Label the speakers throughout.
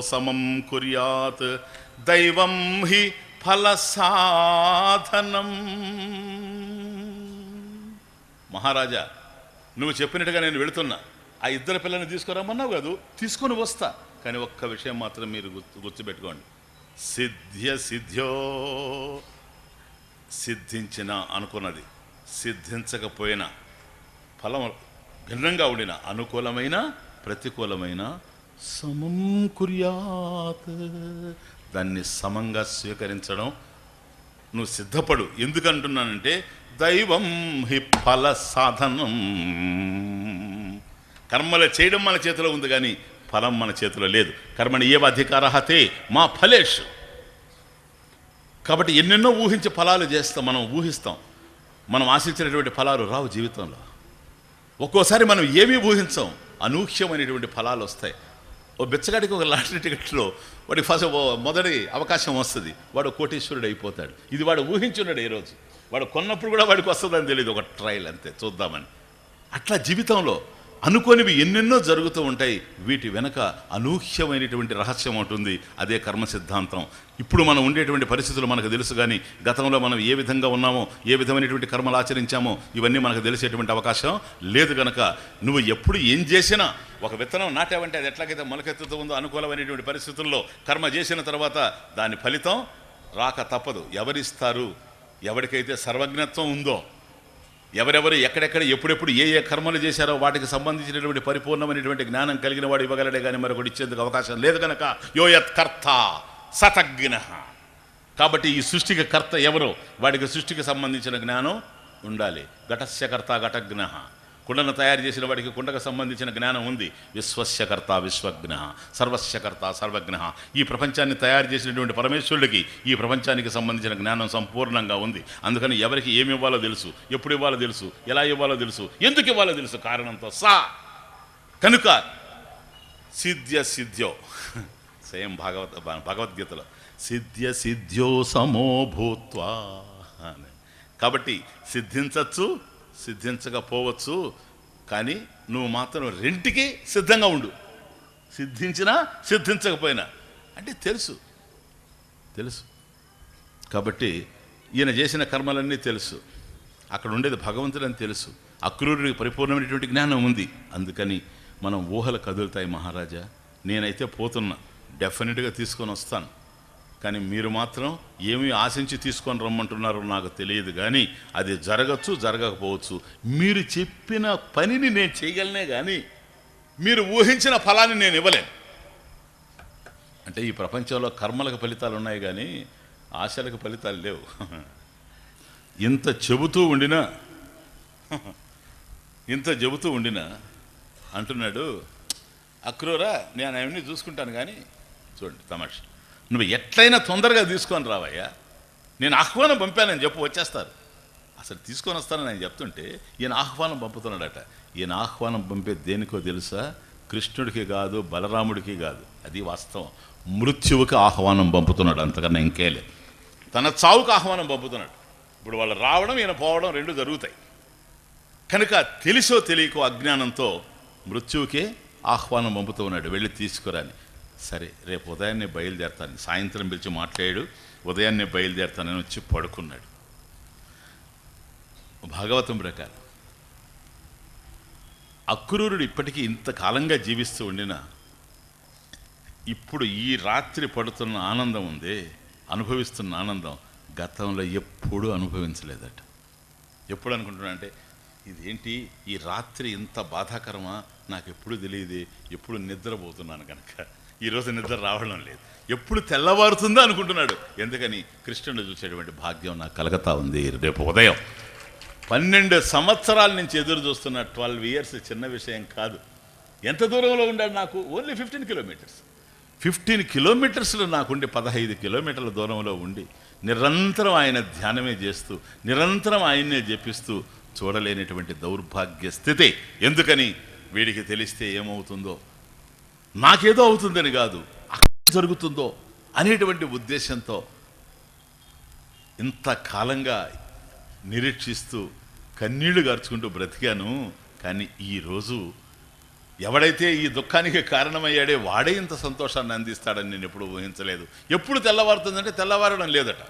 Speaker 1: సమం కుర్యాత్. దైవం హి ఫల సాధనం మహారాజా నువ్వు చెప్పినట్టుగా నేను వెళుతున్నా. ఆ ఇద్దరు పిల్లల్ని తీసుకురమ్మన్నావు కాదు తీసుకొని వస్తా. కానీ ఒక్క విషయం మాత్రం మీరు గుర్తు గుర్తుపెట్టుకోండి. సిద్ధ్య సిద్ధ్యో సిద్ధించిన అనుకున్నది. సిద్ధించకపోయినా ఫలం భిన్నంగా ఉండిన అనుకూలమైన ప్రతికూలమైన సమం కుర్యాత్. దాన్ని సమంగా స్వీకరించడం నువ్వు సిద్ధపడు. ఎందుకంటున్నానంటే దైవం హి ఫల సాధనం. కర్మలు చేయడం మన చేతిలో ఉంది కానీ ఫలం మన చేతిలో లేదు. కర్మని ఏవ అధికారహతే మా ఫలేష్. కాబట్టి ఎన్నెన్నో ఊహించి ఫలాలు చేస్తాం మనం ఊహిస్తాం. మనం ఆశించినటువంటి ఫలాలు రావు జీవితంలో. ఒక్కోసారి మనం ఏమీ ఊహించాం అనూహ్యమైనటువంటి ఫలాలు వస్తాయి. ఓ బిచ్చగాడికి ఒక లాటరీ టికెట్లో వాడికి ఫస్ట్ మొదటి అవకాశం వస్తుంది. వాడు కోటీశ్వరుడు అయిపోతాడు. ఇది వాడు ఊహించున్నాడు ఈరోజు వాడు కొన్నప్పుడు కూడా వాడికి వస్తుందని తెలియదు ఒక ట్రయల్ అంతే చూద్దామని. అట్లా జీవితంలో అనుకోనివి ఎన్నెన్నో జరుగుతూ ఉంటాయి. వీటి వెనక అనూహ్యమైనటువంటి రహస్యం ఉంటుంది అదే కర్మ సిద్ధాంతం. ఇప్పుడు మనం ఉండేటువంటి పరిస్థితులు మనకు తెలుసు కానీ గతంలో మనం ఏ విధంగా ఉన్నామో ఏ విధమైనటువంటి కర్మలు ఆచరించామో ఇవన్నీ మనకు తెలిసేటువంటి అవకాశం లేదు గనక నువ్వు ఎప్పుడు ఏం చేసినా ఒక విత్తనం నాటావంటే అది ఎట్లాగైతే మొలకెత్తుతూ ఉందో అనుకూలమైనటువంటి పరిస్థితుల్లో కర్మ చేసిన తర్వాత దాని ఫలితం రాక తప్పదు. ఎవరిస్తారు? ఎవరికైతే సర్వజ్ఞత్వం ఉందో ఎవరెవరు ఎక్కడెక్కడ ఎప్పుడెప్పుడు ఏ ఏ కర్మలు చేశారో వాటికి సంబంధించినటువంటి పరిపూర్ణమైనటువంటి జ్ఞానం కలిగిన వాడు ఇవ్వగలడే కానీ మరొకటి ఇచ్చేందుకు అవకాశం లేదు కనుక యోయత్ కర్త సతజ్ఞ. కాబట్టి ఈ సృష్టికి కర్త ఎవరో? వాడికి సృష్టికి సంబంధించిన జ్ఞానం ఉండాలి. ఘటస్య కర్త ఘటజ్ఞ. కుండను తయారు చేసిన వాడికి కుండకు సంబంధించిన జ్ఞానం ఉంది. విశ్వస్యకర్త విశ్వజ్ఞ సర్వస్యకర్త సర్వజ్ఞ. ఈ ప్రపంచాన్ని తయారు చేసినటువంటి పరమేశ్వరుడికి ఈ ప్రపంచానికి సంబంధించిన జ్ఞానం సంపూర్ణంగా ఉంది. అందుకని ఎవరికి ఏమి ఇవ్వాలో తెలుసు ఎప్పుడు ఇవ్వాలో తెలుసు ఎలా ఇవ్వాలో తెలుసు ఎందుకు ఇవ్వాలో తెలుసు కారణంతో సా. కనుక సిద్ధ్య సిద్ధ్యో. సేమ్ భాగవత భగవద్గీతలో సిద్ధ్య సిద్ధ్యో సమో భూత్వా అని కాబట్టి సిద్ధించవచ్చు సిద్ధించకపోవచ్చు కానీ నువ్వు మాత్రం రెంటికి సిద్ధంగా ఉండు. సిద్ధించినా సిద్ధించకపోయినా. అంటే తెలుసు. తెలుసు. కాబట్టి ఈయన చేసిన కర్మలన్నీ తెలుసు. అక్కడ ఉండేది భగవంతుడని తెలుసు. అక్రూరుడికి పరిపూర్ణమైనటువంటి జ్ఞానం ఉంది. అందుకని మనం ఊహలు కదులుతాయి మహారాజా. నేనైతే పోతున్నా. డెఫినెట్గా తీసుకొని వస్తాను. కానీ మీరు మాత్రం ఏమి ఆశించి తీసుకొని రమ్మంటున్నారో నాకు తెలియదు కానీ అది జరగచ్చు జరగకపోవచ్చు. మీరు చెప్పిన పనిని నేను చేయగలనే కానీ మీరు ఊహించిన ఫలాన్ని నేను ఇవ్వలేను. అంటే ఈ ప్రపంచంలో కర్మలకు ఫలితాలు ఉన్నాయి కానీ ఆశలకు ఫలితాలు లేవు. ఇంత చెబుతూ ఉండినా ఇంత చెబుతూ ఉండినా అంటున్నాడు అక్రూరా నేను అవన్నీ చూసుకుంటాను కానీ చూడండి తమాషా. నువ్వు ఎట్లయినా తొందరగా తీసుకొని రావయ్యా. నేను ఆహ్వానం పంపానని చెప్పు వచ్చేస్తారు. అసలు తీసుకొని వస్తానని ఆయన చెప్తుంటే ఈయన ఆహ్వానం పంపుతున్నాడట. ఈయన ఆహ్వానం పంపే దేనికో తెలుసా? కృష్ణుడికి కాదు బలరాముడికి కాదు. అది వాస్తవం. మృత్యువుకి ఆహ్వానం పంపుతున్నాడు అంతకన్నా ఇంకేలే తన చావుకు ఆహ్వానం పంపుతున్నాడు. ఇప్పుడు వాళ్ళు రావడం ఈయన పోవడం రెండు జరుగుతాయి. కనుక తెలిసో తెలియకో అజ్ఞానంతో మృత్యువుకే ఆహ్వానం పంపుతూ ఉన్నాడు. వెళ్ళి తీసుకురాని. సరే రేపు ఉదయాన్నే బయలుదేరతాను. సాయంత్రం పిలిచి మాట్లాడు ఉదయాన్నే బయలుదేరతానని వచ్చి పడుకున్నాడు. భాగవతం ప్రకారం అక్రూరుడు ఇప్పటికీ ఇంతకాలంగా జీవిస్తూ ఉండిన ఇప్పుడు ఈ రాత్రి పడుతున్న ఆనందం ఉంది అనుభవిస్తున్న ఆనందం గతంలో ఎప్పుడూ అనుభవించలేదట. ఎప్పుడు అనుకుంటున్నా అంటే ఇదేంటి ఈ రాత్రి ఇంత బాధాకరమా నాకు ఎప్పుడు తెలియదు ఎప్పుడు నిద్రపోతున్నాను కనుక ఈరోజు నిద్ర రావడం లేదు. ఎప్పుడు తెల్లవారుతుందో అనుకుంటున్నాడు. ఎందుకని? కృష్ణుడు చూసేటువంటి భాగ్యం నాకు కలగతా ఉంది. రేపు ఉదయం పన్నెండు సంవత్సరాల నుంచి ఎదురు చూస్తున్న ట్వెల్వ్ ఇయర్స్ చిన్న విషయం కాదు. ఎంత దూరంలో ఉండాడు నాకు? Only fifteen kilometres. ఫిఫ్టీన్ కిలోమీటర్స్లో నాకుండి పదహైదు కిలోమీటర్ల దూరంలో ఉండి నిరంతరం ఆయన ధ్యానమే చేస్తూ నిరంతరం ఆయన్నే జపిస్తూ చూడలేనటువంటి దౌర్భాగ్య స్థితి. ఎందుకని? వీడికి తెలిస్తే ఏమవుతుందో నాకేదో అవుతుందని కాదు. అక్కడ జరుగుతుందో అనేటువంటి ఉద్దేశంతో ఇంతకాలంగా నిరీక్షిస్తూ కన్నీళ్ళు గార్చుకుంటూ బ్రతికాను. కానీ ఈరోజు ఎవడైతే ఈ దుఃఖానికి కారణమయ్యాడే వాడే ఇంత సంతోషాన్ని అందిస్తాడని నేను ఎప్పుడు ఊహించలేదు. ఎప్పుడు తెల్లవారుతుందంటే తెల్లవారడం లేదట.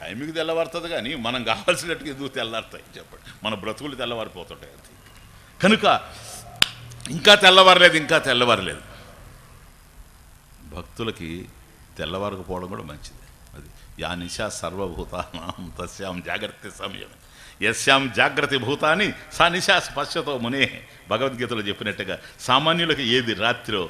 Speaker 1: టైంకి తెల్లవారుతుంది కానీ మనం కావాల్సినట్టుగా ఎందుకు తెల్లారుతాయి చెప్పండి. మన బ్రతుకులు తెల్లవారిపోతుంటాయి కనుక ఇంకా తెల్లవారలేదు ఇంకా తెల్లవారలేదు. భక్తులకి తెల్లవారకపోవడం కూడా మంచిది. అది యా నిశా సర్వభూతానాం తస్యాం జాగ్రత్త సమయం యస్యాం జాగ్రత్త భూతాన్ని సా నిశా స్పశ్యతో మునే. భగవద్గీతలో చెప్పినట్టుగా సామాన్యులకి ఏది రాత్రో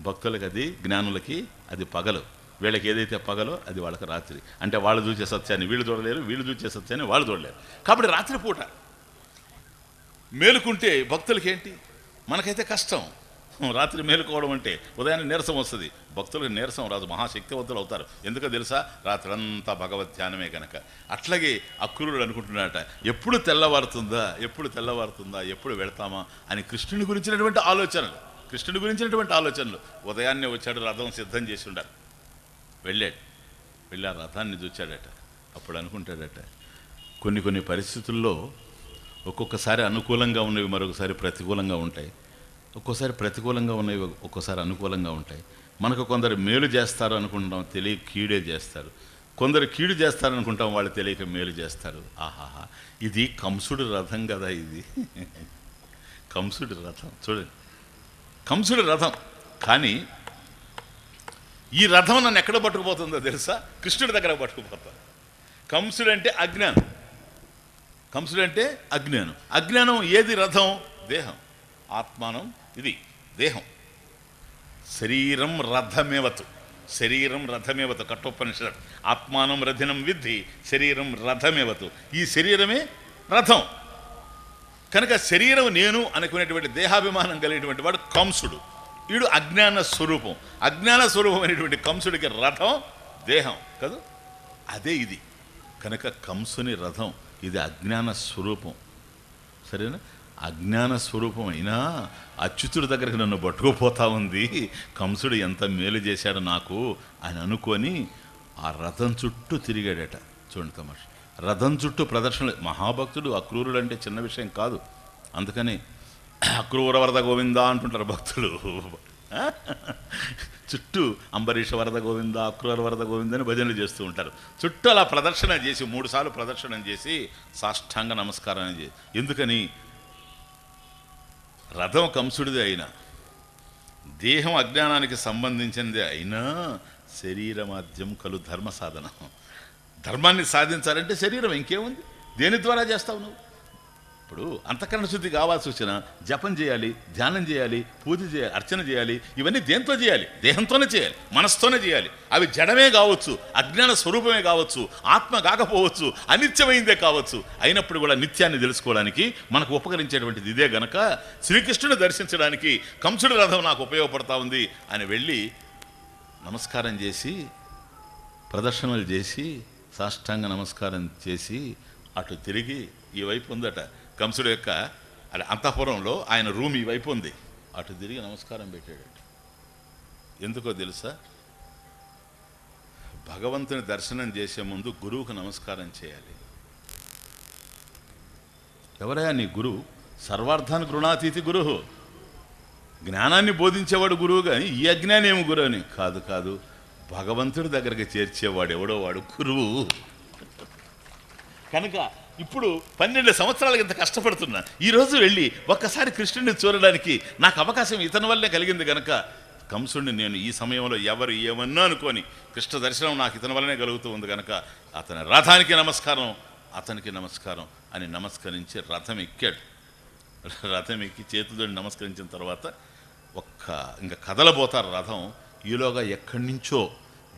Speaker 1: భక్తులకి అది జ్ఞానులకి అది పగలు. వీళ్ళకి ఏదైతే పగలో అది వాళ్ళకి రాత్రి. అంటే వాళ్ళు చూసే సత్యాన్ని వీళ్ళు చూడలేరు వీళ్ళు చూసే సత్యాన్ని వాళ్ళు చూడలేరు. కాబట్టి రాత్రిపూట మేలుకుంటే భక్తులకి ఏంటి మనకైతే కష్టం. రాత్రి మేలుకోవడం అంటే ఉదయాన్నే నీరసం వస్తుంది. భక్తులకు నీరసం రాదు మహాశక్తివంతులు అవుతారు. ఎందుకో తెలుసా? రాత్రంతా భగవద్ ధ్యానమే కనుక అట్లాగే అక్రూరుడు అనుకుంటున్నాడట ఎప్పుడు తెల్లవారుతుందా? ఎప్పుడు తెల్లవారుతుందా? ఎప్పుడు వెళతామా? అని కృష్ణుని గురించినటువంటి ఆలోచనలు. కృష్ణుని గురించినటువంటి ఆలోచనలు. ఉదయాన్నే వచ్చాడు రథం సిద్ధం చేసి ఉండాలి. వెళ్ళాడు. వెళ్ళి ఆ రథాన్ని చూచాడట. అప్పుడు అనుకుంటాడట కొన్ని కొన్ని పరిస్థితుల్లో ఒక్కొక్కసారి అనుకూలంగా ఉన్నవి మరొకసారి ప్రతికూలంగా ఉంటాయి. ఒక్కోసారి ప్రతికూలంగా ఉన్నవి ఒక్కోసారి అనుకూలంగా ఉంటాయి. మనకు కొందరు మేలు చేస్తారు అనుకుంటాం తెలియక కీడే చేస్తారు. కొందరు కీడు చేస్తారు అనుకుంటాం వాళ్ళు తెలియక మేలు చేస్తారు. ఆహాహా. ఇది కంసుడు రథం కదా ఇది. కంసుడి రథం. చూడండి. కంసుడి రథం. కానీ ఈ రథం నన్ను ఎక్కడ పట్టుకుపోతుందో తెలుసా? కృష్ణుడి దగ్గర పట్టుకుపోతా. కంసుడు అంటే అజ్ఞానం. కంసుడు అంటే అజ్ఞానం. అజ్ఞానం ఏది రథం? దేహం. ఆత్మానం ఇది దేహం. శరీరం రథమేవతు. శరీరం రథమేవతు. కఠోపనిషత్ ఆత్మానం రథినం విద్ధి. శరీరం రథమేవతు. ఈ శరీరమే రథం. కనుక శరీరం నేను అనుకునేటువంటి దేహాభిమానం కలిగినటువంటి వాడు కంసుడు. వీడు అజ్ఞాన స్వరూపం. అజ్ఞాన స్వరూపం అనేటువంటి కంసుడికి రథం దేహం కదా? అదే ఇది. కనుక కంసుని రథం. ఇది అజ్ఞాన స్వరూపం. సరేనా? అజ్ఞాన స్వరూపం అయినా అచ్యుతుడి దగ్గరికి నన్ను పట్టుకుపోతా ఉంది. కంసుడు ఎంత మేలు చేశాడు నాకు అని అనుకొని ఆ రథం చుట్టూ తిరిగాడట చూడండి తమాష రథం చుట్టూ ప్రదర్శనలు. మహాభక్తుడు అక్రూరుడు అంటే చిన్న విషయం కాదు. అందుకని అక్రూర వరద గోవింద అంటుంటారు భక్తులు. చుట్టూ అంబరీష వరద గోవింద అక్రూర వరద గోవింద అని భజనలు చేస్తూ ఉంటారు. చుట్టూ అలా ప్రదర్శన చేసి మూడుసార్లు ప్రదర్శన చేసి సాష్టాంగ నమస్కారం చేసి. ఎందుకని? రథం కంసుడిది అయినా దేహం అజ్ఞానానికి సంబంధించినది అయినా శరీరమాద్యం కలు ధర్మ సాధన. ధర్మాన్ని సాధించాలంటే శరీరం ఇంకేముంది? దేని ద్వారా చేస్తావు నువ్వు? ఇప్పుడు అంతఃకరణ శుద్ధి కావాల్సి వచ్చిన జపం చేయాలి ధ్యానం చేయాలి పూజ చేయాలి అర్చన చేయాలి ఇవన్నీ దేంతో చేయాలి? దేహంతోనే చేయాలి మనస్తోనే చేయాలి. అవి జడమే కావచ్చు అజ్ఞాన స్వరూపమే కావచ్చు ఆత్మ కాకపోవచ్చు అనిత్యమైందే కావచ్చు. అయినప్పుడు కూడా నిత్యాన్ని తెలుసుకోవడానికి మనకు ఉపకరించేటువంటిది ఇదే గనక శ్రీకృష్ణుని దర్శించడానికి కంసుడి రథం నాకు ఉపయోగపడతా ఉంది అని వెళ్ళి నమస్కారం చేసి ప్రదర్శనలు చేసి సాష్టాంగ నమస్కారం చేసి అటు తిరిగి ఈ వైపు ఉందట. కంసుడు యొక్క అది అంతఃపురంలో ఆయన రూమ్ ఈ వైపు ఉంది. అటు తిరిగి నమస్కారం పెట్టాడట ఎందుకో తెలుసా? భగవంతుని దర్శనం చేసే ముందు గురువుకు నమస్కారం చేయాలి. ఎవరయ్యా నీ గురువు? సర్వార్థానికి రుణాతీతి గురువు. జ్ఞానాన్ని బోధించేవాడు గురువు కానీ ఈ అజ్ఞానం ఏమి గురువు అని? కాదు కాదు. భగవంతుడి దగ్గరికి చేర్చేవాడు ఎవడో వాడు గురువు. కనుక ఇప్పుడు పన్నెండు సంవత్సరాలకి ఇంత కష్టపడుతున్నా. ఈరోజు వెళ్ళి ఒక్కసారి కృష్ణుడిని చూడడానికి నాకు అవకాశం ఇతని వల్లే కలిగింది కనుక కంసుడిని నేను ఈ సమయంలో ఎవరు ఏమన్నా అనుకోని కృష్ణ దర్శనం నాకు ఇతని వల్లనే కలుగుతూ ఉంది కనుక అతని రథానికి నమస్కారం అతనికి నమస్కారం అని నమస్కరించి రథం ఎక్కాడు. రథం ఎక్కి చేతులని నమస్కరించిన తర్వాత ఒక్క ఇంకా కదలబోతారు రథం ఈలోగా ఎక్కడి నుంచో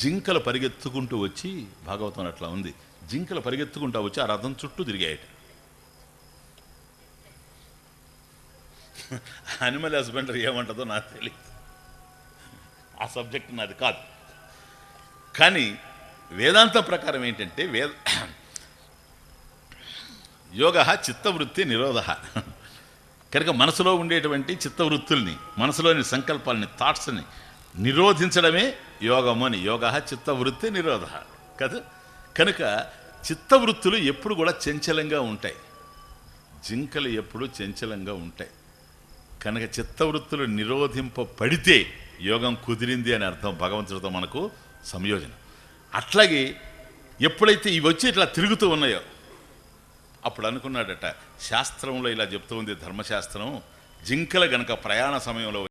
Speaker 1: జింకలు పరిగెత్తుకుంటూ వచ్చి భాగవతం అట్లా ఉంది. జింకలు పరిగెత్తుకుంటూ వచ్చి ఆ రథం చుట్టూ తిరిగాయట. అనిమల్ హస్బెండరీ ఏమంటుందో నాకు తెలియదు ఆ సబ్జెక్ట్ నాది కాదు. కానీ వేదాంత ప్రకారం ఏంటంటే వేద యోగ చిత్తవృత్తి నిరోధ. కనుక మనసులో ఉండేటువంటి చిత్తవృత్తుల్ని మనసులోని సంకల్పాలని థాట్స్ని నిరోధించడమే యోగము అని. యోగ చిత్తవృత్తి నిరోధ. కదా? కనుక చిత్తవృత్తులు ఎప్పుడు కూడా చంచలంగా ఉంటాయి. జింకలు ఎప్పుడు చంచలంగా ఉంటాయి. కనుక చిత్తవృత్తులు నిరోధింపబడితే యోగం కుదిరింది అని అర్థం భగవంతుడితో మనకు సంయోజనం. అట్లాగే ఎప్పుడైతే ఇవి వచ్చి ఇట్లా తిరుగుతూ ఉన్నాయో అప్పుడు అనుకున్నాడట శాస్త్రంలో ఇలా చెప్తూ ఉంది ధర్మశాస్త్రం జింకల గనక ప్రయాణ సమయంలో